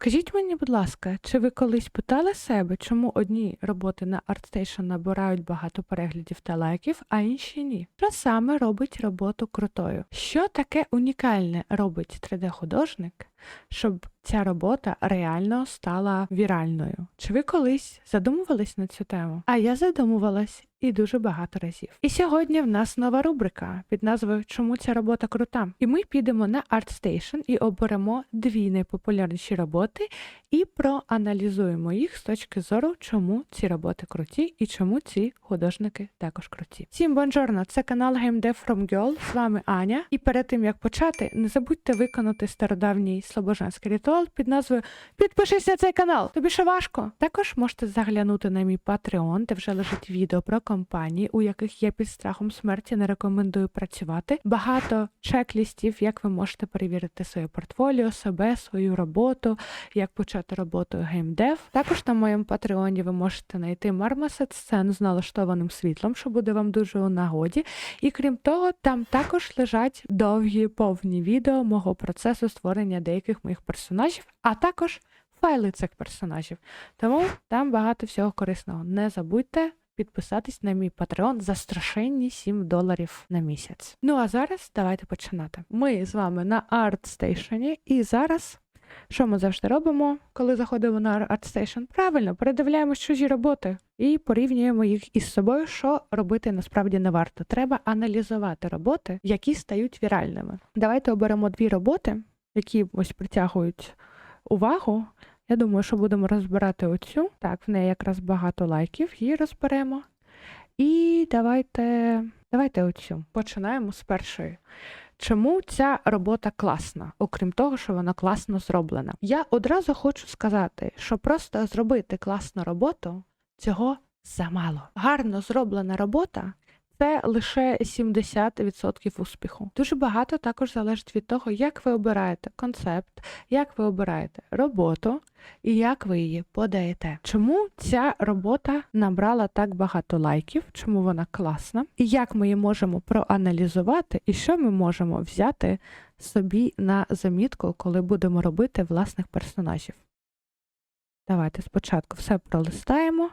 Скажіть мені, будь ласка, чи ви колись питали себе, чому одні роботи на ArtStation набирають багато переглядів та лайків, а інші ні? Що саме робить роботу крутою? Що таке унікальне робить 3D-художник, щоб ця робота реально стала віральною? Чи ви колись задумувались на цю тему? А я задумувалась і дуже багато разів. І сьогодні в нас нова рубрика під назвою Чому ця робота крута? І ми підемо на ArtStation і оберемо дві найпопулярніші роботи і проаналізуємо їх з точки зору, чому ці роботи круті і чому ці художники також круті. Всім бонжорно, це канал Game Dev From Girl, з вами Аня. І перед тим як почати, не забудьте виконати стародавній слобожанський ритуал під назвою Підпишись на цей канал. Тобі що важко? Також можете заглянути на мій Patreon, де вже лежить відео про компанії, у яких я під страхом смерті не рекомендую працювати. Багато чек-лістів, як ви можете перевірити своє портфоліо, себе, свою роботу, як почати роботу геймдев. Також на моєму патреоні ви можете знайти мармасет сцен з налаштованим світлом, що буде вам дуже у нагоді. І крім того, там також лежать довгі повні відео мого процесу створення деяких моїх персонажів, а також файли цих персонажів. Тому там багато всього корисного. Не забудьте підписатись на мій Patreon за страшенні 7 доларів на місяць. Ну а зараз давайте починати. Ми з вами на ArtStation, і зараз. Що ми завжди робимо, коли заходимо на ArtStation? Правильно, передивляємо чужі роботи і порівнюємо їх із собою, що робити насправді не варто. Треба аналізувати роботи, які стають віральними. Давайте оберемо дві роботи, які ось притягують увагу. Я думаю, що будемо розбирати оцю. Так, в неї якраз багато лайків, її розберемо. І давайте, давайте оцю. Починаємо з першої. Чому ця робота класна, окрім того, що вона класно зроблена? Я одразу хочу сказати, що просто зробити класну роботу цього замало. Гарно зроблена робота це лише 70% успіху. Дуже багато також залежить від того, як ви обираєте концепт, як ви обираєте роботу і як ви її подаєте. Чому ця робота набрала так багато лайків, чому вона класна, і як ми її можемо проаналізувати, і що ми можемо взяти собі на замітку, коли будемо робити власних персонажів. Давайте спочатку все пролистаємо.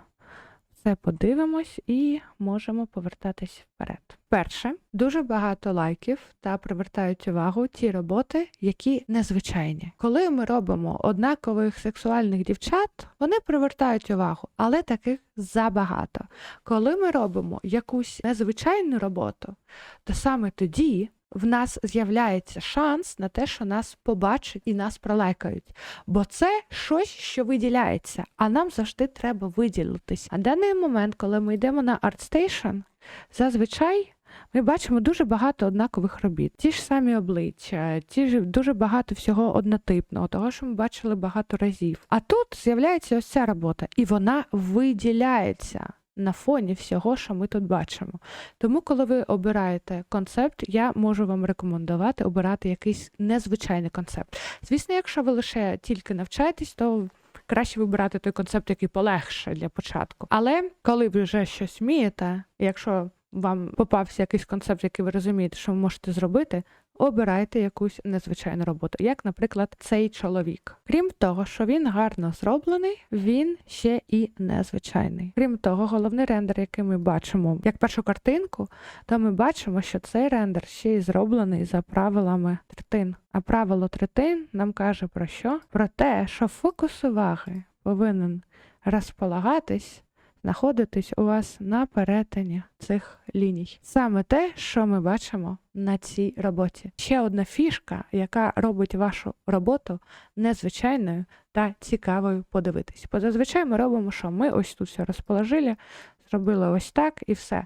Все подивимось і можемо повертатись вперед. Перше, дуже багато лайків та привертають увагу ті роботи, які незвичайні. Коли ми робимо однакових сексуальних дівчат, вони привертають увагу, але таких забагато. Коли ми робимо якусь незвичайну роботу, то саме тоді. В нас з'являється шанс на те, що нас побачать і нас пролайкають. Бо це щось, що виділяється, а нам завжди треба виділитись. А даний момент, коли ми йдемо на ArtStation, зазвичай ми бачимо дуже багато однакових робіт. Ті ж самі обличчя, ті ж дуже багато всього однотипного, того, що ми бачили багато разів. А тут з'являється ось ця робота, і вона виділяється. На фоні всього, що ми тут бачимо. Тому, коли ви обираєте концепт, я можу вам рекомендувати обирати якийсь незвичайний концепт. Звісно, якщо ви лише тільки навчаєтесь, то краще вибирати той концепт, який полегше для початку. Але коли ви вже щось вмієте, якщо вам попався якийсь концепт, який ви розумієте, що ви можете зробити, обирайте якусь незвичайну роботу, як, наприклад, цей чоловік. Крім того, що він гарно зроблений, він ще і незвичайний. Крім того, головний рендер, який ми бачимо, як першу картинку, то ми бачимо, що цей рендер ще й зроблений за правилами третин. А правило третин нам каже про що? Про те, що фокус уваги повинен розполагатись знаходитись у вас на перетині цих ліній. Саме те, що ми бачимо на цій роботі. Ще одна фішка, яка робить вашу роботу незвичайною та цікавою подивитись. Бо зазвичай ми робимо, що ми ось тут все розположили, зробили ось так і все.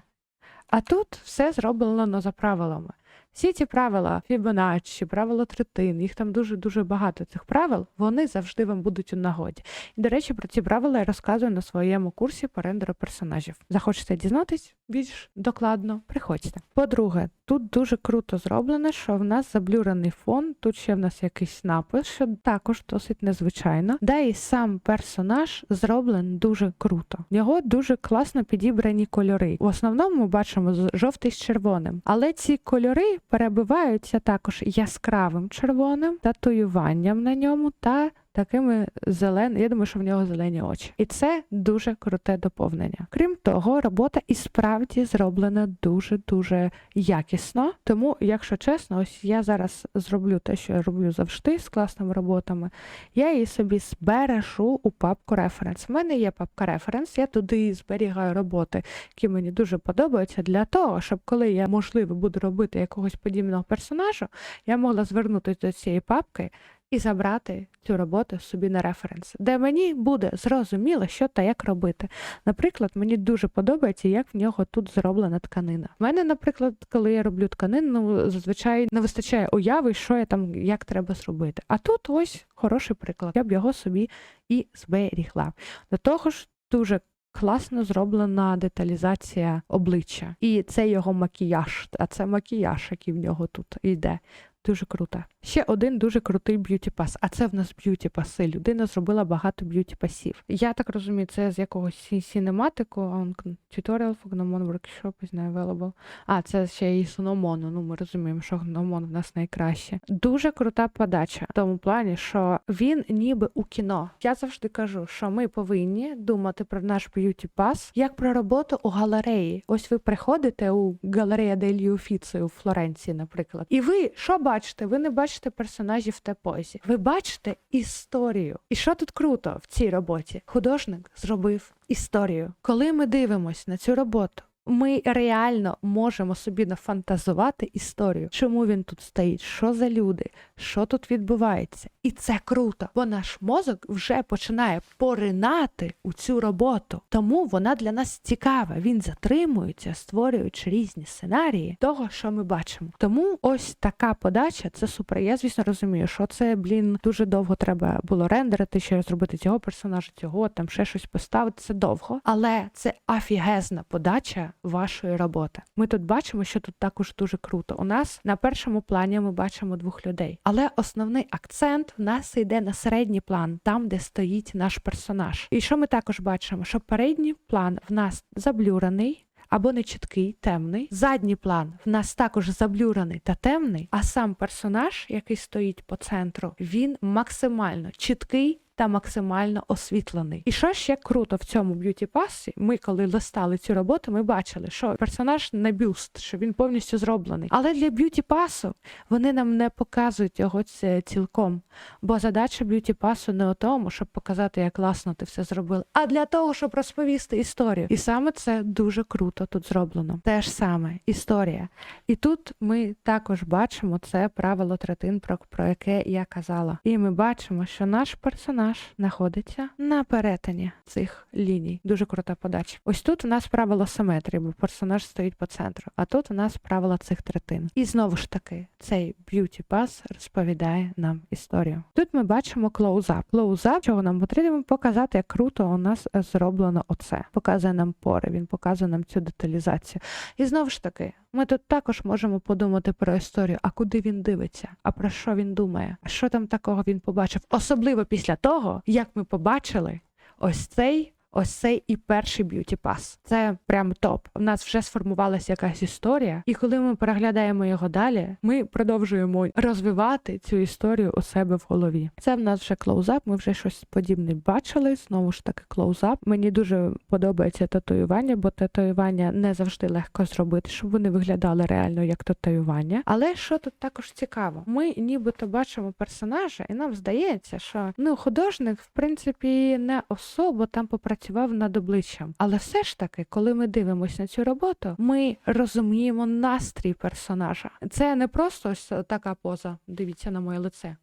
А тут все зроблено за правилами. Всі ці правила Фібоначчі, правила третин, їх там дуже-дуже багато цих правил, вони завжди вам будуть у нагоді. І, до речі, про ці правила я розказую на своєму курсі по рендеру персонажів. Захочете дізнатись більш докладно, приходьте. По-друге, тут дуже круто зроблено, що в нас заблюрений фон, тут ще в нас якийсь напис, що також досить незвичайно. Да і сам персонаж зроблений дуже круто. В нього дуже класно підібрані кольори. В основному ми бачимо жовтий з червоним, але ці кольори перебиваються також яскравим червоним, татуюванням на ньому та такими зелен... Я думаю, що в нього зелені очі. І це дуже круте доповнення. Крім того, робота і справді зроблена дуже дуже якісно. Тому, якщо чесно, ось я зараз зроблю те, що я роблю завжди з класними роботами. Я її собі збережу у папку референс. У мене є папка референс, я туди зберігаю роботи, які мені дуже подобаються, для того, щоб коли я можливо буду робити якогось подібного персонажа, я могла звернутися до цієї папки і забрати цю роботу собі на референс, де мені буде зрозуміло, що та як робити. Наприклад, мені дуже подобається, як в нього тут зроблена тканина. В мене, наприклад, коли я роблю тканину, зазвичай не вистачає уяви, що я там як треба зробити. А тут ось хороший приклад. Я б його собі і зберігла. До того ж, дуже. Класно зроблена деталізація обличчя, і це його макіяж. А це макіяж, який в нього тут йде. Дуже круто. Ще один дуже крутий б'юті пас. А це в нас б'юті паси. Людина зробила багато б'юті пасів. Я так розумію, це з якогось сінематику, он tutorial for Gnomon Workshop is not available. А, це ще і з Гномону. Ну, ми розуміємо, що Гномон в нас найкраще. Дуже крута подача в тому плані, що він ніби у кіно. Я завжди кажу, що ми повинні думати про наш б'юті пас як про роботу у галереї. Ось ви приходите у галерея Делі Уфіци у Флоренції, наприклад, і ви що бачите? Ви не бачите персонажів те позі. Ви бачите історію. І що тут круто в цій роботі? Художник зробив історію. Коли ми дивимося на цю роботу. Ми реально можемо собі нафантазувати історію, чому він тут стоїть, що за люди, що тут відбувається. І це круто, бо наш мозок вже починає поринати у цю роботу. Тому вона для нас цікава. Він затримується, створюючи різні сценарії того, що ми бачимо. Тому ось така подача це супер. Я звісно розумію, що це блін дуже довго треба було рендерити, ще зробити цього персонажа, цього там ще щось поставити. Це довго, але це афігезна подача вашої роботи. Ми тут бачимо, що тут також дуже круто. У нас на першому плані ми бачимо двох людей, але основний акцент в нас йде на середній план, там, де стоїть наш персонаж. І що ми також бачимо? Що передній план в нас заблюрений. Або нечіткий, темний. Задній план в нас також заблюрений та темний, а сам персонаж, який стоїть по центру, він максимально чіткий та максимально освітлений. І що ще круто в цьому б'юті пасі, ми коли листали цю роботу, ми бачили, що персонаж не бюст, що він повністю зроблений. Але для б'юті пасу вони нам не показують його це цілком. Бо задача б'юті пасу не у тому, щоб показати, як класно ти все зробив, а для того, щоб розповісти історію. І саме це дуже круто тут зроблено. Те ж саме історія. І тут ми також бачимо це правило третин, про, про яке я казала. І ми бачимо, що наш персонаж знаходиться на перетині цих ліній. Дуже крута подача. Ось тут у нас правило симетрії, бо персонаж стоїть по центру. А тут у нас правило цих третин. І знову ж таки, цей б'юті пас розповідає нам історію. Тут ми бачимо клоузап. Клоузап, чого нам потрібно показати, як круто у нас зроблено оце. Показує нам пори, він показує нам цю деталізацію. І знову ж таки, ми тут також можемо подумати про історію, а куди він дивиться, а про що він думає, а що там такого він побачив, особливо після того, як ми побачили ось цей. Ось цей і перший б'юті пас. Це прям топ. У нас вже сформувалася якась історія, і коли ми переглядаємо його далі, ми продовжуємо розвивати цю історію у себе в голові. Це в нас вже клоузап. Ми вже щось подібне бачили. Знову ж таки, клоузап. Мені дуже подобається татуювання, бо татуювання не завжди легко зробити, щоб вони виглядали реально як татуювання. Але що тут також цікаво, ми нібито бачимо персонажа, і нам здається, що ну художник, в принципі, не особо там попрацював над обличчям. Але все ж таки, коли ми дивимося на цю роботу, ми розуміємо настрій персонажа. Це не просто ось така поза. Дивіться на моє лице.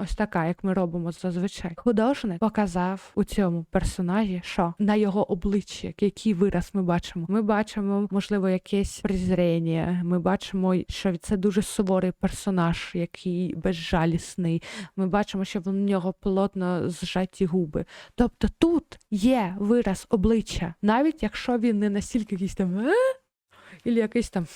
Ось така, як ми робимо зазвичай. Художник показав у цьому персонажі, що на його обличчі, який вираз ми бачимо. Ми бачимо, можливо, якесь презріння. Ми бачимо, що це дуже суворий персонаж, який безжалісний. Ми бачимо, що в нього плотно зжаті губи. Тобто тут є вираз обличчя, навіть якщо він не настільки якийсь там. «Е?» Ілі якийсь там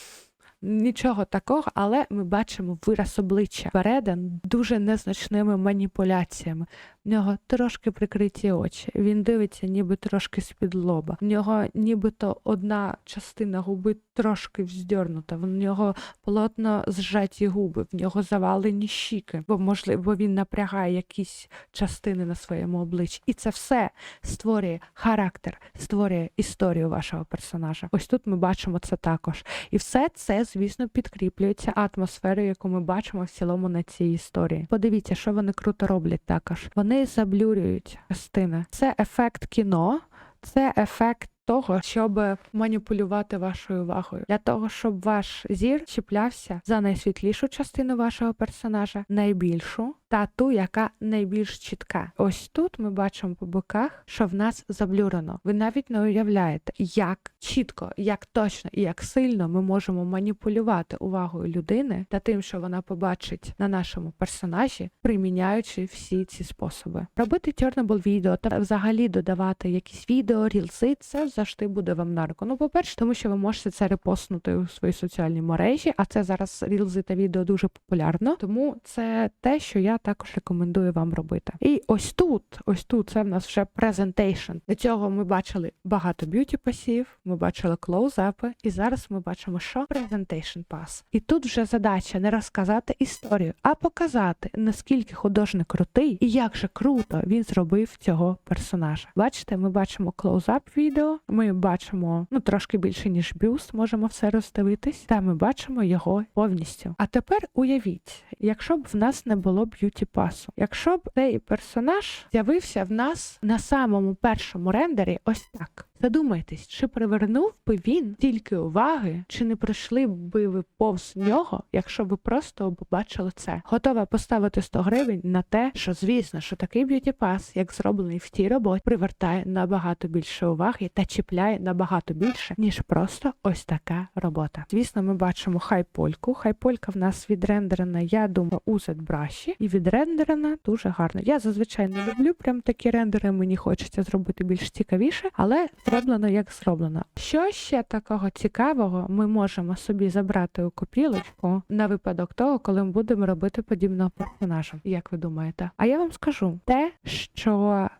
нічого такого, але ми бачимо вираз обличчя передан дуже незначними маніпуляціями. В нього трошки прикриті очі. Він дивиться, ніби трошки з-під лоба. В нього нібито одна частина губи трошки вздьорнута. В нього плотно зжаті губи, в нього завалені щіки, бо можливо він напрягає якісь частини на своєму обличчі. І це все створює характер, створює історію вашого персонажа. Ось тут ми бачимо це також. І все це, звісно, підкріплюється атмосферою, яку ми бачимо в цілому на цій історії. Подивіться, що вони круто роблять також. Вони заблюрюють частини. Це ефект кіно, це ефект. Того, щоб маніпулювати вашою увагою, для того, щоб ваш зір чіплявся за найсвітлішу частину вашого персонажа, найбільшу та ту, яка найбільш чітка. Ось тут ми бачимо по боках, що в нас заблюрено. Ви навіть не уявляєте, як чітко, як точно і як сильно ми можемо маніпулювати увагою людини та тим, що вона побачить на нашому персонажі, приміняючи всі ці способи. Робити тьорнабл відео та взагалі додавати якісь відео, рілси, це завжди буде вам на руку. Ну, по-перше, тому що ви можете це репостнути у свої соціальні мережі, а це зараз рілзи та відео дуже популярно. Тому це те, що я також рекомендую вам робити. І ось тут, ось тут це в нас вже презентейшн. До цього ми бачили багато б'юті пасів, ми бачили клоузапи, і зараз ми бачимо, що презентейшн пас. І тут вже задача не розказати історію, а показати, наскільки художник крутий і як же круто він зробив цього персонажа. Бачите, ми бачимо клоузап відео, ми бачимо ну трошки більше ніж бюст, можемо все роздивитись, та ми бачимо його повністю. А тепер уявіть, якщо б в нас не було б'юті пасу, якщо б цей персонаж з'явився в нас на самому першому рендері, ось так. Задумайтесь, чи привернув би він тільки уваги, чи не пройшли би ви повз нього, якщо ви просто побачили це. Готова поставити 100 гривень на те, що звісно, що такий б'юті пас, як зроблений в тій роботі, привертає набагато більше уваги та чіпляє набагато більше, ніж просто ось така робота. Звісно, ми бачимо хайпольку. Хайполька в нас відрендерена, я думаю, у ZBrush, і відрендерена дуже гарно. Я зазвичай не люблю прям такі рендери, мені хочеться зробити більш цікавіше, але зроблено як зроблено. Що ще такого цікавого ми можемо собі забрати у копілочку на випадок того, коли ми будемо робити подібного персонажа? Як ви думаєте? А я вам скажу те, що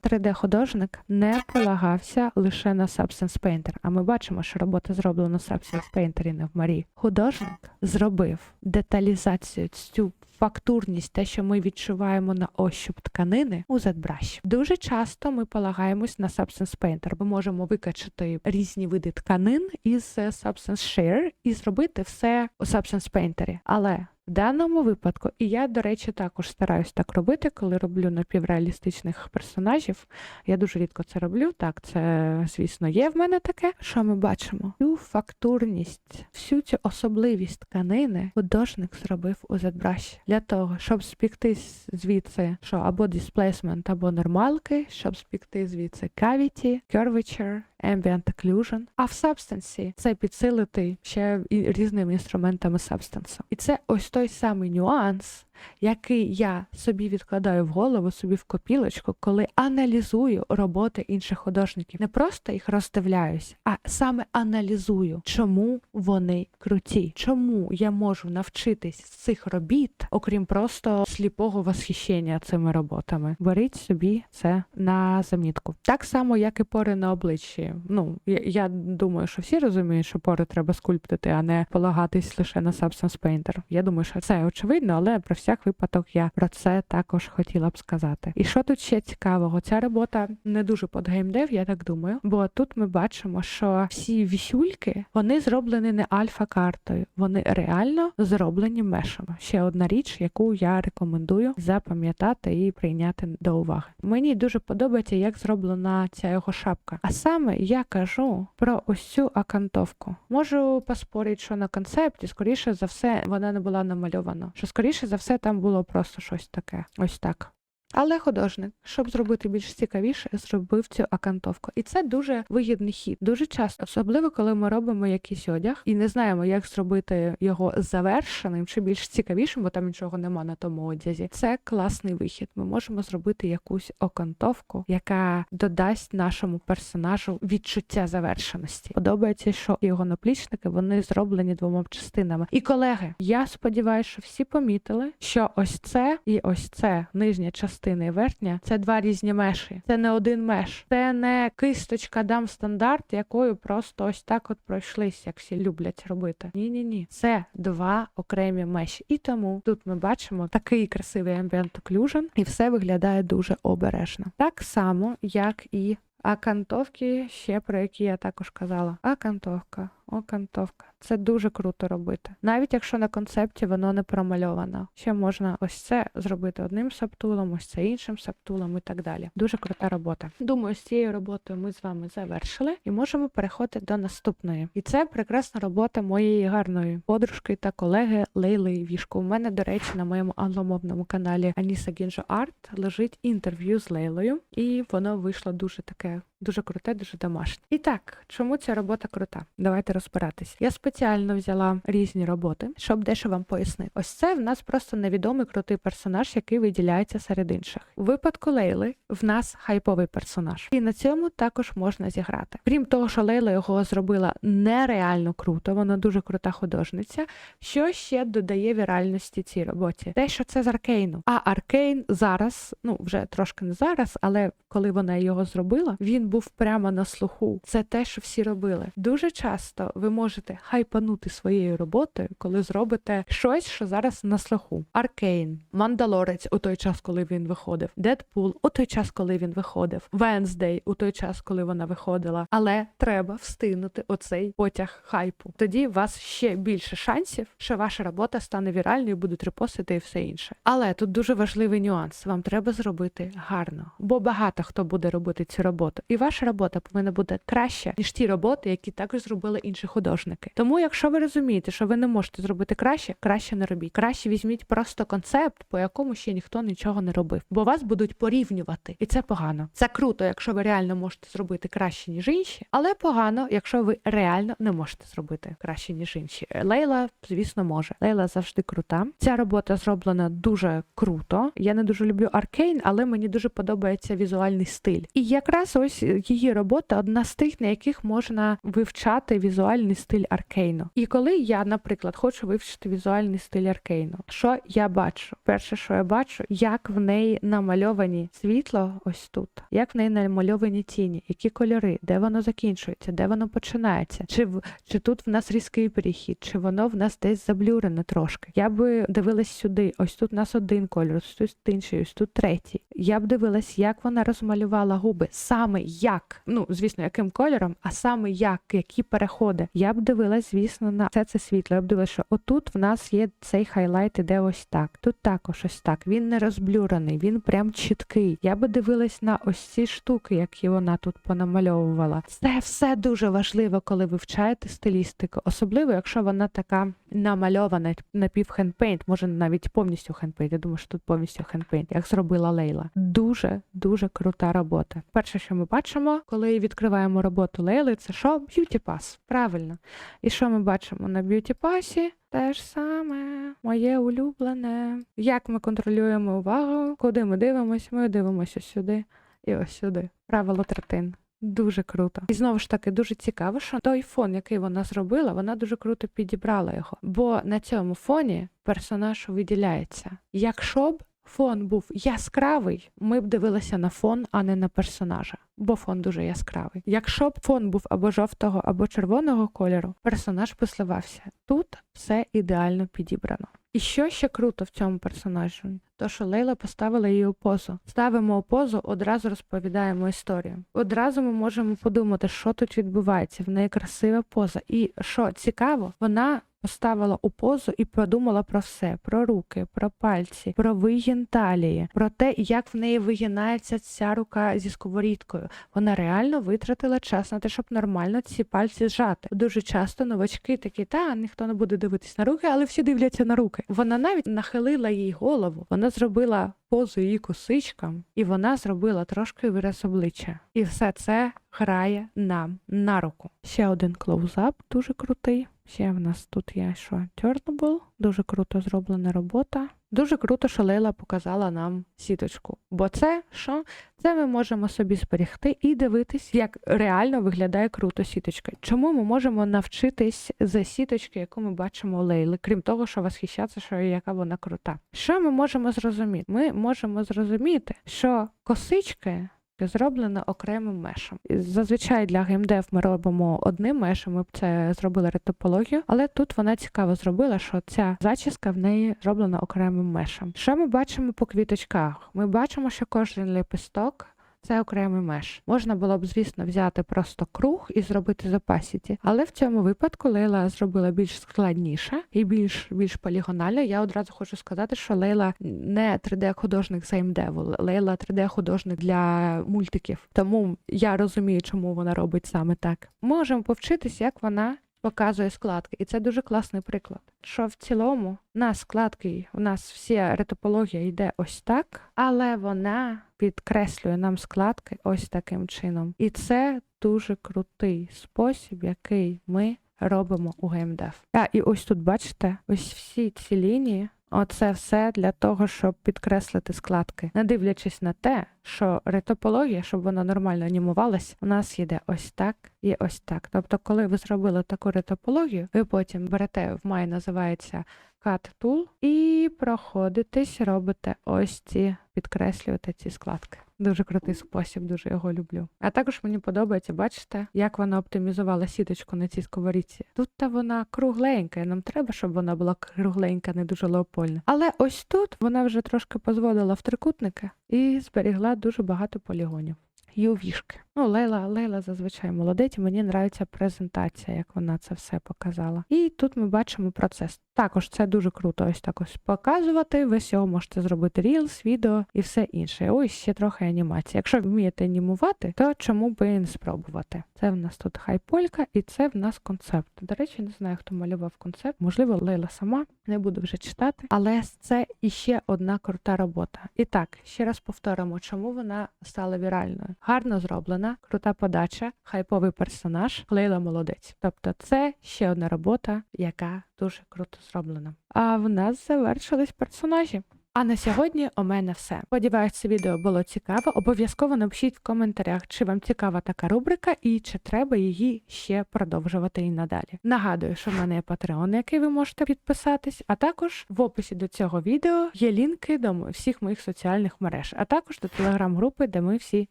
3D-художник не полагався лише на Substance Painter, а ми бачимо, що робота зроблена в Substance Painter і не в Марі. Художник зробив деталізацію цю фактурність, те, що ми відчуваємо на ощуп тканини у ZBrush. Дуже часто ми полагаємось на Substance Painter. Ми можемо викачати різні види тканин із е, Substance Share і зробити все у Substance Painter. Але в даному випадку, і я, до речі, також стараюсь так робити, коли роблю напівреалістичних персонажів. Я дуже рідко це роблю. Так, це, звісно, є в мене таке. Що ми бачимо? Цю фактурність, всю цю особливість тканини художник зробив у ZBrush. Для того, щоб спікти звідси, що або displacement, або нормалки, щоб спікти звідси cavity, curvature, ambient occlusion. А в Substance це підсилити ще різними інструментами Substance. І це ось той самий нюанс, який я собі відкладаю в голову, собі в копілочку, коли аналізую роботи інших художників. Не просто їх роздивляюсь, а саме аналізую, чому вони круті, чому я можу навчитись з цих робіт, окрім просто сліпого восхищення цими роботами. Беріть собі це на замітку. Так само, як і пори на обличчі. Ну я, думаю, що всі розуміють, що пори треба скульптити, а не полагатись лише на Substance Painter. Я думаю, що це очевидно, але про всяк випадок я про це також хотіла б сказати. І що тут ще цікавого? Ця робота не дуже под геймдев, я так думаю. Бо тут ми бачимо, що всі вісюльки вони зроблені не альфа-картою, вони реально зроблені мешами. Ще одна річ, яку я рекомендую запам'ятати і прийняти до уваги. Мені дуже подобається, як зроблена ця його шапка. А саме я кажу про ось цю акантовку. Можу поспорити, що на концепті, скоріше за все, вона не була намальована. Що скоріше за все там було просто щось таке. Ось так. Але художник, щоб зробити більш цікавіше, зробив цю акантовку. І це дуже вигідний хід. Дуже часто, особливо коли ми робимо якийсь одяг і не знаємо, як зробити його завершеним чи більш цікавішим, бо там нічого нема на тому одязі. Це класний вихід. Ми можемо зробити якусь окантовку, яка додасть нашому персонажу відчуття завершеності. Подобається, що його наплічники вони зроблені двома частинами. І колеги, я сподіваюся, що всі помітили, що ось це і ось це нижня частина і верхня це два різні меші. Це не один меш, це не кисточка дам стандарт, якою просто ось так от пройшлись, як всі люблять робити. Ні, ні, ні, це два окремі меші. І тому тут ми бачимо такий красивий ambient occlusion, і все виглядає дуже обережно. Так само, як і акантовки, ще про які я також казала. Акантовка, окантовка. Це дуже круто робити. Навіть якщо на концепті воно не промальовано. Ще можна ось це зробити одним саптулом, ось це іншим саптулом і так далі. Дуже крута робота. Думаю, з цією роботою ми з вами завершили і можемо переходити до наступної. І це прекрасна робота моєї гарної подружки та колеги Лейли Вішко. У мене, до речі, на моєму англомовному каналі Аніса Гінжо Арт лежить інтерв'ю з Лейлою, і воно вийшло дуже таке. Дуже круте, дуже домашнє. І так, чому ця робота крута? Давайте розбиратись. Я спеціально взяла різні роботи, щоб дещо вам пояснити. Ось це в нас просто невідомий крутий персонаж, який виділяється серед інших. У випадку Лейли в нас хайповий персонаж, і на цьому також можна зіграти. Крім того, що Лейла його зробила нереально круто, вона дуже крута художниця. Що ще додає віральності цій роботі? Те, що це з Аркейну. А Аркейн зараз, ну вже трошки не зараз, але коли вона його зробила, він був прямо на слуху. Це те, що всі робили. Дуже часто ви можете хайпанути своєю роботою, коли зробите щось, що зараз на слуху. Аркейн, Мандалорець у той час, коли він виходив, Дедпул у той час, коли він виходив, Венздей у той час, коли вона виходила. Але треба встигнути оцей потяг хайпу. Тоді у вас ще більше шансів, що ваша робота стане віральною, будуть репостити і все інше. Але тут дуже важливий нюанс. Вам треба зробити гарно, бо багато хто буде робити цю роботу, і ваша робота повинна бути краща ніж ті роботи, які також зробили інші художники. Тому, якщо ви розумієте, що ви не можете зробити краще, краще не робіть. Краще візьміть просто концепт, по якому ще ніхто нічого не робив, бо вас будуть порівнювати, і це погано. Це круто, якщо ви реально можете зробити краще ніж інші, але погано, якщо ви реально не можете зробити краще ніж інші. Лейла, звісно, може. Лейла завжди крута. Ця робота зроблена дуже круто. Я не дуже люблю Аркейн, але мені дуже подобається візуальний стиль. І якраз ось її робота одна з тих, на яких можна вивчати візуальний стиль Аркейну. І коли я, наприклад, хочу вивчити візуальний стиль Аркейну, що я бачу? Перше, що я бачу, як в неї намальовані світло ось тут, як в неї намальовані тіні, які кольори, де воно закінчується, де воно починається, чи в чи тут в нас різкий перехід, чи воно в нас десь заблюрене трошки. Я би дивилась сюди. Ось тут у нас один кольор, ось тут інший, ось тут третій. Я б дивилась, як вона розмалювала губи, саме як, ну звісно, яким кольором, а саме як, які переходи. Я б дивилась, звісно, на все це світло. Я б дивилась, що отут в нас є цей хайлайт, іде ось так. Тут також ось так. Він не розблюрений, він прям чіткий. Я би дивилась на ось ці штуки, які вона тут понамальовувала. Це все дуже важливо, коли вивчаєте стилістику, особливо, якщо вона така намальована напів хендпейнт, може навіть повністю хендпейнт. Я думаю, що тут повністю хендпейнт, як зробила Лейла. Дуже дуже крута робота. Перше, що ми бачимо, коли відкриваємо роботу Лейли, це що? Б'юті пас. Правильно. І що ми бачимо на б'юті пасі? Те ж саме, моє улюблене. Як ми контролюємо увагу, куди ми дивимося? Ми дивимося сюди і ось сюди. Правило третин. Дуже круто. І знову ж таки, дуже цікаво, що той фон, який вона зробила, вона дуже круто підібрала його. Бо на цьому фоні персонаж виділяється. Якщо б фон був яскравий, ми б дивилися на фон, а не на персонажа. Бо фон дуже яскравий. Якщо б фон був або жовтого, або червоного кольору, персонаж посливався. Тут все ідеально підібрано. І що ще круто в цьому персонажі? То, що Лейла поставила її у позу. Ставимо у позу, одразу розповідаємо історію. Одразу ми можемо подумати, що тут відбувається. В неї красива поза. І що цікаво, вона поставила у позу і подумала про все: про руки, про пальці, про вигін талії, про те, як в неї вигинається ця рука зі сковорідкою. Вона реально витратила час на те, щоб нормально ці пальці зжати. Дуже часто новачки такі, та ніхто не буде дивитись на руки, але всі дивляться на руки. Вона навіть нахилила їй голову. Вона зробила позу її косичкам, і вона зробила трошки вираз обличчя. І все це грає нам на руку. Ще один клоузап, дуже крутий. Ще в нас тут є що Turnable, дуже круто зроблена робота. Дуже круто, що Лейла показала нам сіточку. Бо це що? Це ми можемо собі зберегти і дивитись, як реально виглядає круто сіточка. Чому ми можемо навчитись з сіточки, яку ми бачимо у Лейли, крім того, що восхищатися, що яка вона крута. Що ми можемо зрозуміти? Ми можемо зрозуміти, що косички. Зроблено окремим мешем. Зазвичай для геймдев ми робимо одним мешем, ми б це зробили ретопологію, але тут вона цікаво зробила, що ця зачіска в неї зроблена окремим мешем. Що ми бачимо по квіточках? Ми бачимо, що кожен лепесток це окремий меш. Можна було б, звісно, взяти просто круг і зробити з opacity, але в цьому випадку Лейла зробила більш складніше і більш більш полігонально. Я одразу хочу сказати, що Лейла не 3D-художник з геймдеву, Лейла 3D-художник для мультиків. Тому я розумію, чому вона робить саме так. Можемо повчитись, як вона. Показує складки, і це дуже класний приклад. Що в цілому на складки у нас вся ретопологія йде ось так, але вона підкреслює нам складки ось таким чином. І це дуже крутий спосіб, який ми робимо у геймдев. А і ось тут бачите, ось всі ці лінії. Оце все для того, щоб підкреслити складки, не дивлячись на те, що ретопологія, щоб вона нормально анімувалась, у нас йде ось так і ось так. Тобто, коли ви зробили таку ретопологію, ви потім берете в май називається Cut Tool і проходитесь, робите ось ці, підкреслюєте ці складки. Дуже крутий спосіб, дуже його люблю. А також мені подобається, бачите, як вона оптимізувала сіточку на цій сковорідці. Тут та вона кругленька, і нам треба, щоб вона була кругленька, не дуже леопольна. Але ось тут вона вже трошки позводила в трикутники і зберігла дуже багато полігонів. Ювішки. Ну, Лейла, Лейла зазвичай молодець, і мені нравиться презентація, як вона це все показала. І тут ми бачимо процес. Також це дуже круто ось так ось показувати. Ви з цього можете зробити рілс, відео і все інше. Ось ще трохи анімації. Якщо вмієте анімувати, то чому би не спробувати? Це в нас тут хайполька, і це в нас концепт. До речі, не знаю, хто малював концепт. Можливо, Лейла сама не буду вже читати, але це іще одна крута робота. І так, ще раз повторимо, чому вона стала віральною. Гарно зроблена, крута подача, хайповий персонаж, Лейла молодець. Тобто, це ще одна робота, яка дуже круто зроблена. А в нас завершились персонажі. А на сьогодні у мене все. Сподіваюсь, це відео було цікаво. Обов'язково напишіть в коментарях, чи вам цікава така рубрика і чи треба її ще продовжувати і надалі. Нагадую, що в мене є Patreon, на який ви можете підписатись, а також в описі до цього відео є лінки до всіх моїх соціальних мереж, а також до телеграм-групи, де ми всі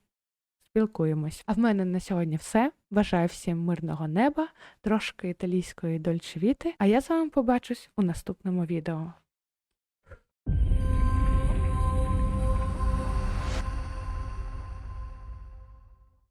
спілкуємось. А в мене на сьогодні все. Бажаю всім мирного неба, трошки італійської дольчевіти, а я з вами побачусь у наступному відео.